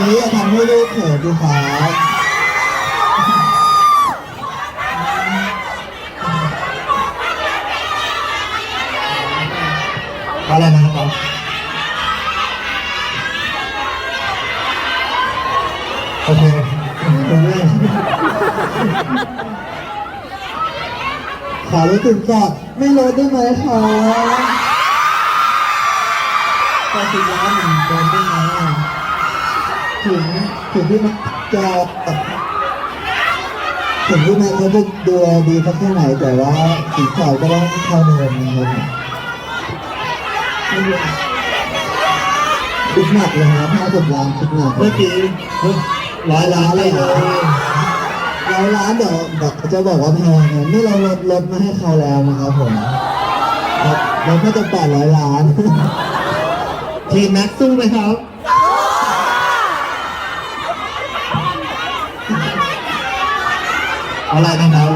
นี้อย่าทำให้ลูกเขินดูครับอะไรนะครับโอเคผมเล่นขอรู้สึกก่อนไม่ลดได้ไหมคะแปดสิบล้านหนึ่งเดินได้ไหม ถึงถึงที่มันจะถึงที่มันเขาจะดูแลดีสักแค่ไหนแต่ว่าสีขาวก็ต้องเข้าเนินนะครับคิดหนักเลยครับห้าสิบล้านคิดหนักเมื่อกี้ร้อยล้านเลยเหรอร้อยล้านเดี๋ยวเดี๋ยวจะบอกว่าแพงไงนี่เราลดลดมาให้เขาแล้วนะครับผมลดลดมาจะแปดร้อยล้าน ทีมนักสู้ไหมครับ อะไรนะครับ